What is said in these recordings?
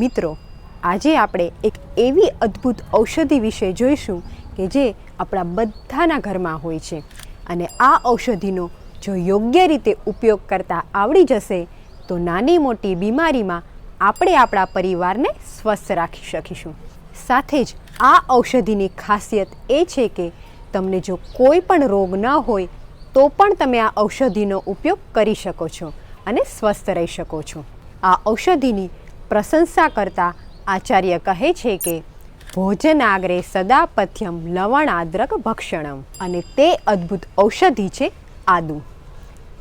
મિત્રો, આજે આપણે એક એવી અદ્ભુત ઔષધિ વિશે જોઈશું કે જે આપણા બધાના ઘરમાં હોય છે. અને આ ઔષધિનો જો યોગ્ય રીતે ઉપયોગ કરતા આવડી જશે, તો નાની મોટી બીમારીમાં આપણે આપણા પરિવારને સ્વસ્થ રાખી શકીશું. સાથે જ આ ઔષધિની ખાસિયત એ છે કે તમને જો કોઈ પણ રોગ ન હોય, તો પણ તમે આ ઔષધિનો ઉપયોગ કરી શકો છો અને સ્વસ્થ રહી શકો છો. આ ઔષધિની પ્રશંસા કરતા આચાર્ય કહે છે કે, ભોજનાગ્રે સદા પથ્યમ લવણાદ્રક ભક્ષણમ અને તે અદ્ભુત ઔષધિ છે આદુ.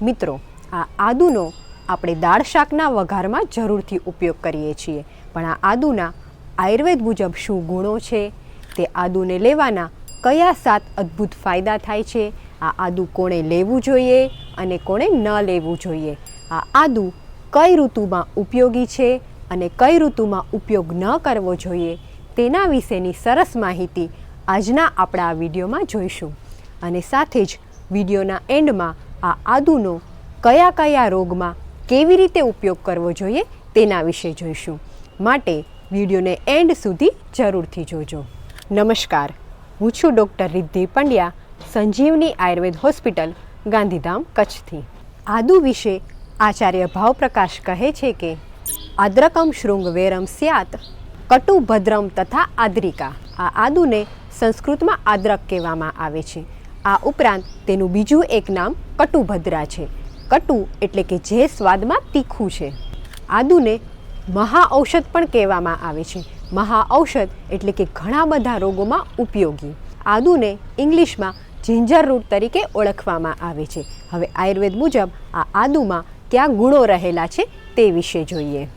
મિત્રો, આ આદુનો આપણે દાળ શાકના વઘારમાં જરૂરથી ઉપયોગ કરીએ છીએ, પણ આ આદુના આયુર્વેદ મુજબ શું ગુણો છે? તે આદુને લેવાના કયા સાત અદ્ભુત ફાયદા થાય છે? આ આદુ કોણે લેવું જોઈએ અને કોણે ન લેવું જોઈએ? આ આદુ કઈ ઋતુમાં ઉપયોગી છે? અને કઈ ઋતુમાં ઉપયોગ ન કરવો જોઈએ તેના વિશેની સરસ માહિતી આજના આપણા આ વિડીયોમાં જોઈશું. અને સાથે જ વિડીયોના એન્ડમાં આ આદુનો કયા કયા રોગમાં કેવી રીતે ઉપયોગ કરવો જોઈએ તેના વિશે જોઈશું. માટે વિડીયોને એન્ડ સુધી જરૂરથી જોજો. નમસ્કાર. હું છું ડૉક્ટર રિદ્ધિ પંડ્યા, સંજીવની આયુર્વેદ હોસ્પિટલ, ગાંધીધામ, કચ્છથી. આદુ વિશે આચાર્ય ભાવપ્રકાશ કહે છે કે આદ્રકમ શૃંગ વેરમ સ્યાત કટુભદ્રમ તથા આદ્રિકા. આ આદુને સંસ્કૃતમાં આદ્રક કહેવામાં આવે છે. આ ઉપરાંત તેનું બીજું એક નામ કટુભદ્રા છે. કટુ એટલે કે જે સ્વાદમાં તીખું છે. આદુને મહાઔષધ પણ કહેવામાં આવે છે. મહાઔષધ એટલે કે ઘણા બધા રોગોમાં ઉપયોગી. આદુને ઇંગ્લિશમાં જિંજર રૂટ તરીકે ઓળખવામાં આવે છે. હવે આયુર્વેદ મુજબ આ આદુમાં ક્યાં ગુણો રહેલા છે તે વિશે જોઈએ.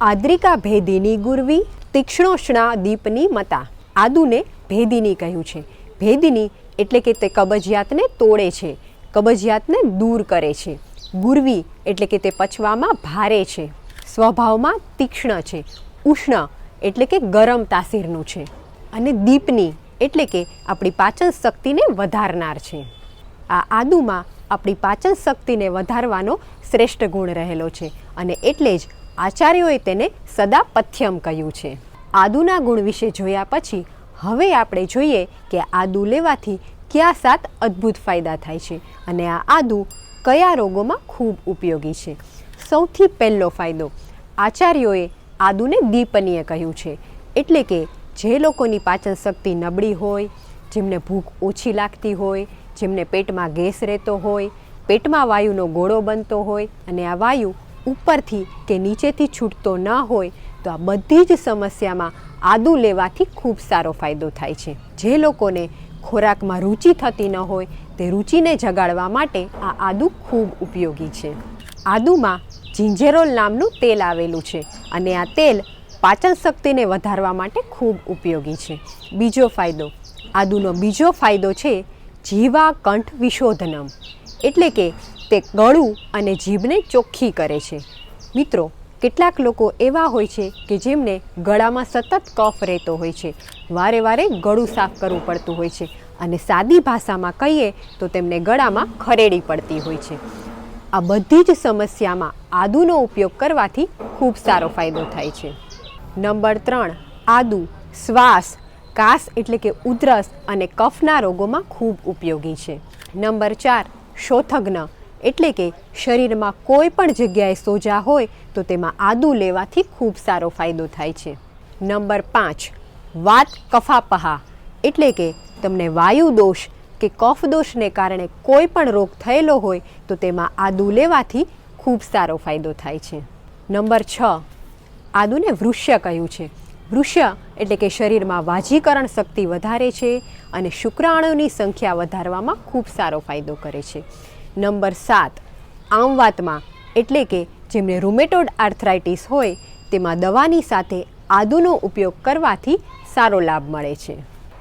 આદ્રિકા ભેદીની ગુરવી, તીક્ષ્ણોષ્ણા દીપની મતા. આદુને ભેદીની કહ્યું છે. ભેદીની એટલે કે તે કબજિયાતને તોડે છે. કબજિયાતને દૂર કરે છે. ગુરવી એટલે કે તે પચવામાં ભારે છે. સ્વભાવમાં તીક્ષ્ણ છે. ઉષ્ણ એટલે કે ગરમ તાસીરનું છે. અને દીપની એટલે કે આપણી પાચન શક્તિને વધારનાર છે. આ આદુમાં આપણી પાચન શક્તિને વધારવાનો શ્રેષ્ઠ ગુણ રહેલો છે. અને એટલે જ આચાર્યોએ તેને સદા પથ્યમ કહ્યું છે. આદુના ગુણ વિશે જોયા પછી હવે આપણે જોઈએ કે આદુ લેવાથી કયા સાત અદ્ભુત ફાયદા થાય છે અને આ આદુ કયા રોગોમાં ખૂબ ઉપયોગી છે. સૌથી પહેલો ફાયદો, આચાર્યોએ આદુને દીપનીય કહ્યું છે. એટલે કે જે લોકોની પાચન શક્તિ નબળી હોય, જેમને ભૂખ ઓછી લાગતી હોય, જેમને પેટમાં ગેસ રહેતો હોય, પેટમાં વાયુનો ગોળો બનતો હોય અને આ વાયુ ઉપરથી કે નીચેથી છૂટતો ન હોય, તો આ બધી જ સમસ્યામાં આદુ લેવાથી ખૂબ સારો ફાયદો થાય છે. જે લોકોને ખોરાકમાં રુચિ થતી ન હોય, તે રુચિને જગાડવા માટે આ આદુ ખૂબ ઉપયોગી છે. આદુમાં જિંજેરોલ નામનું તેલ આવેલું છે અને આ તેલ પાચન શક્તિને વધારવા માટે ખૂબ ઉપયોગી છે. બીજો ફાયદો, આદુનો બીજો ફાયદો છે જીવા કંઠ વિશોધનમ. એટલે કે તે ગળું અને જીભને ચોખ્ખી કરે છે. મિત્રો, કેટલાક લોકો એવા હોય છે કે જેમને ગળામાં સતત કફ રહેતો હોય છે. વારે વારે ગળું સાફ કરવું પડતું હોય છે અને સાદી ભાષામાં કહીએ તો તેમને ગળામાં ખરેડી પડતી હોય છે. આ બધી જ સમસ્યામાં આદુનો ઉપયોગ કરવાથી ખૂબ સારો ફાયદો થાય છે. નંબર ત્રણ, આદુ, શ્વાસ, કાસ એટલે કે ઉધરસ અને કફના રોગોમાં ખૂબ ઉપયોગી છે. નંબર ચાર, શોથગ્ન. એટલે કે શરીરમાં કોઈ પણ જગ્યાએ સોજા હોય તો તેમાં આદુ લેવાથી ખૂબ સારો ફાયદો થાય છે. નંબર પાંચ, વાત કફાપહા. એટલે કે તમને વાયુ દોષ કે કફ દોષને કારણે કોઈ પણ રોગ થયેલો હોય તો તેમાં આદુ લેવાથી ખૂબ સારો ફાયદો થાય છે. નંબર છ, આદુને વૃષ્ય કહ્યું છે. વૃષ્ય એટલે કે શરીરમાં વાજીકરણ શક્તિ વધારે છે અને શુક્રાણુની સંખ્યા વધારવામાં ખૂબ સારો ફાયદો કરે છે. નંબર સાત. આમવાતમાં એટલે કે જેમને રૂમેટોડ આર્થરાઇટિસ હોય, તેમાં દવાની સાથે આદુનો ઉપયોગ કરવાથી સારો લાભ મળે છે.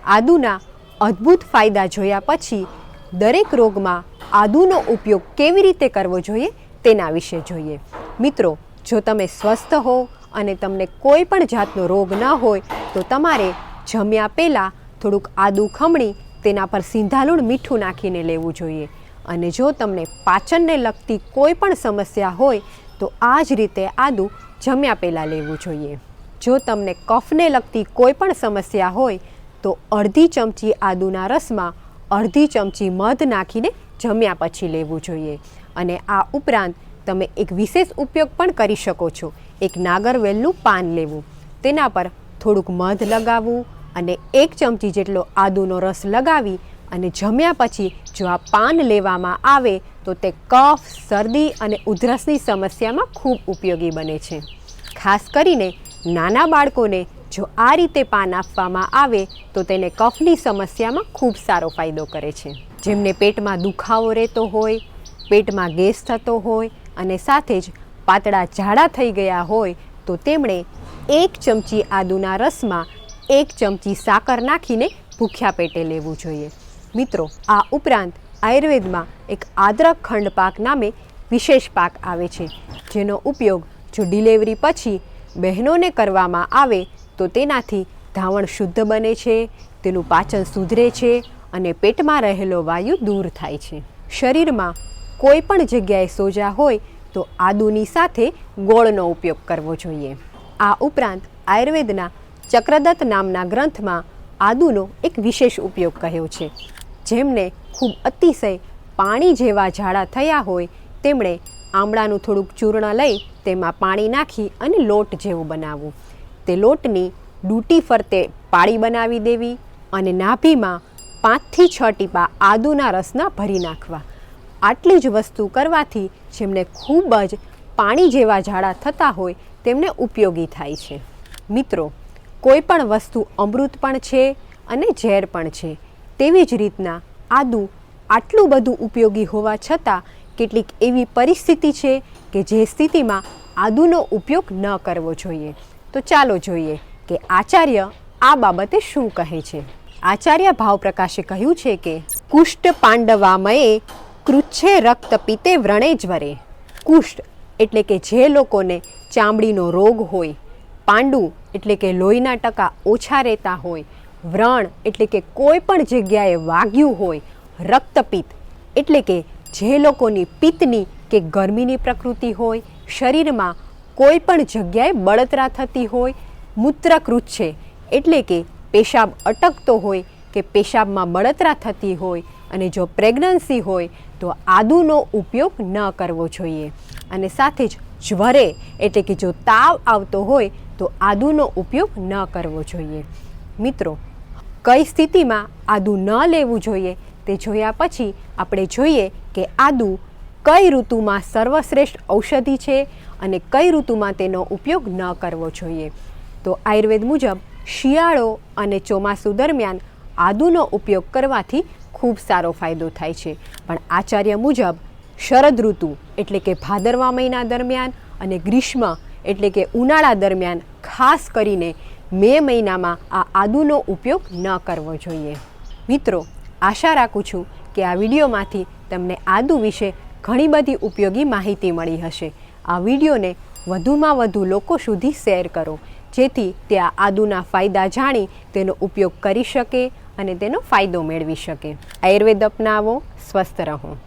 આદુના અદ્ભુત ફાયદા જોયા પછી દરેક રોગમાં આદુનો ઉપયોગ કેવી રીતે કરવો જોઈએ તેના વિશે જોઈએ. મિત્રો, જો તમે સ્વસ્થ હો અને તમને કોઈ પણ જાતનો રોગ ન હોય, તો તમારે જમ્યા પહેલાં થોડુંક આદુ ખમણી, તેના પર સિંધાલુણ મીઠું નાખીને લેવું જોઈએ. અને જો તમને પાચનને લગતી કોઈ પણ સમસ્યા હોય, તો આ જ રીતે આદુ જમ્યા પહેલાં લેવું જોઈએ. જો તમને કફને લગતી કોઈ પણ સમસ્યા હોય, તો અડધી ચમચી આદુના રસમાં અડધી ચમચી મધ નાખીને જમ્યા પછી લેવું જોઈએ. અને આ ઉપરાંત તમે એક વિશેષ ઉપયોગ પણ કરી શકો છો. એક નાગરવેલનું પાન લેવું. તેના પર થોડુંક મધ લગાવવું અને એક ચમચી જેટલો આદુનો રસ લગાવી અને જમ્યા પછી જો આ પાન લેવામાં આવે, તો તે કફ, શરદી અને ઉધરસની સમસ્યામાં ખૂબ ઉપયોગી બને છે. ખાસ કરીને નાના બાળકોને જો આ રીતે પાન આપવામાં આવે, તો તેને કફની સમસ્યામાં ખૂબ સારો ફાયદો કરે છે. જેમને પેટમાં દુખાવો રહેતો હોય, પેટમાં ગેસ થતો હોય અને સાથે જ પાતળા ઝાડા થઈ ગયા હોય, તો તેમણે એક ચમચી આદુના રસમાં એક ચમચી સાકર નાખીને ભૂખ્યા પેટે લેવું જોઈએ. મિત્રો, આ ઉપરાંત આયુર્વેદમાં એક આદ્રક ખંડ પાક નામે વિશેષ પાક આવે છે, જેનો ઉપયોગ જો ડિલિવરી પછી બહેનોને કરવામાં આવે તો તેનાથી ધાવણ શુદ્ધ બને છે, તેનું પાચન સુધરે છે અને પેટમાં રહેલો વાયુ દૂર થાય છે. શરીરમાં કોઈ પણ જગ્યાએ સોજા હોય તો આદુની સાથે ગોળનો ઉપયોગ કરવો જોઈએ. આ ઉપરાંત આયુર્વેદના ચક્રદત્ત નામના ગ્રંથમાં આદુનો એક વિશેષ ઉપયોગ કહ્યો છે. જેમને ખૂબ અતિશય પાણી જેવા ઝાડા થયા હોય, તેમણે આમળાનું થોડુંક ચૂર્ણ લઈ તેમાં પાણી નાખી અને લોટ જેવું બનાવવું. તે લોટની ડૂટી ફરતે પાળી બનાવી દેવી અને નાભીમાં પાંચથી છ ટીપા આદુના રસના ભરી નાખવા. આટલી જ વસ્તુ કરવાથી જેમને ખૂબ જ પાણી જેવા ઝાડા થતા હોય, તેમને ઉપયોગી થાય છે. મિત્રો, કોઈ પણ વસ્તુ અમૃત પણ છે અને ઝેર પણ છે. તેવી જ રીતના આદુ આટલું બધું ઉપયોગી હોવા છતાં કેટલીક એવી પરિસ્થિતિ છે કે જે સ્થિતિમાં આદુનો ઉપયોગ ન કરવો જોઈએ. તો ચાલો જોઈએ કે આચાર્ય આ બાબતે શું કહે છે. આચાર્ય ભાવપ્રકાશે કહ્યું છે કે, કુષ્ઠ પાંડવામયે કૃચ્છે રક્ત પીતે વ્રણે જ્વરે. કુષ્ઠ એટલે કે જે લોકોને ચામડીનો રોગ હોય, પાંડુ એટલે કે લોહીના ટકા ઓછા રહેતા હોય વ્રણ એટલે કે કોઈ પણ જગ્યાએ વાગ્યું હોય, રક્તપિત્ત એટલે કે જે લોકોની પિત્તની કે ગરમીની પ્રકૃતિ હોય, શરીરમાં કોઈ પણ જગ્યાએ બળતરા થતી હોય, મૂત્રકૃત છે એટલે કે પેશાબ અટકતો હોય કે પેશાબમાં બળતરા થતી હોય અને જો પ્રેગ્નન્સી હોય તો આદુનો ઉપયોગ ન કરવો જોઈએ. અને સાથે જ જ્વરે એટલે કે જો તાવ આવતો હોય તો આદુનો ઉપયોગ ન કરવો જોઈએ. મિત્રો કઈ સ્થિતિમાં આદુ ન લેવું જોઈએ તે જોયા પછી આપણે જોઈએ કે આદુ કઈ ઋતુમાં સર્વશ્રેષ્ઠ ઔષધિ છે અને કઈ ઋતુમાં તેનો ઉપયોગ ન કરવો જોઈએ. તો આયુર્વેદ મુજબ શિયાળો અને ચોમાસું દરમિયાન આદુનો ઉપયોગ કરવાથી ખૂબ સારો ફાયદો થાય છે. પણ આચાર્ય મુજબ શરદ ઋતુ એટલે કે ભાદરવા મહિના દરમિયાન અને ગ્રીષ્મ એટલે કે ઉનાળા દરમિયાન ખાસ કરીને મે મહિનામાં આ આદુનો ઉપયોગ ન કરવો જોઈએ. મિત્રો, આશા રાખું છું કે આ વિડીયોમાંથી તમને આદુ વિશે ઘણી બધી ઉપયોગી માહિતી મળી હશે. આ વિડીયોને વધુમાં વધુ લોકો સુધી શેર કરો, જેથી તે આ આદુના ફાયદા જાણી તેનો ઉપયોગ કરી શકે અને તેનો ફાયદો મેળવી શકે. આયુર્વેદ અપનાવો, સ્વસ્થ રહો.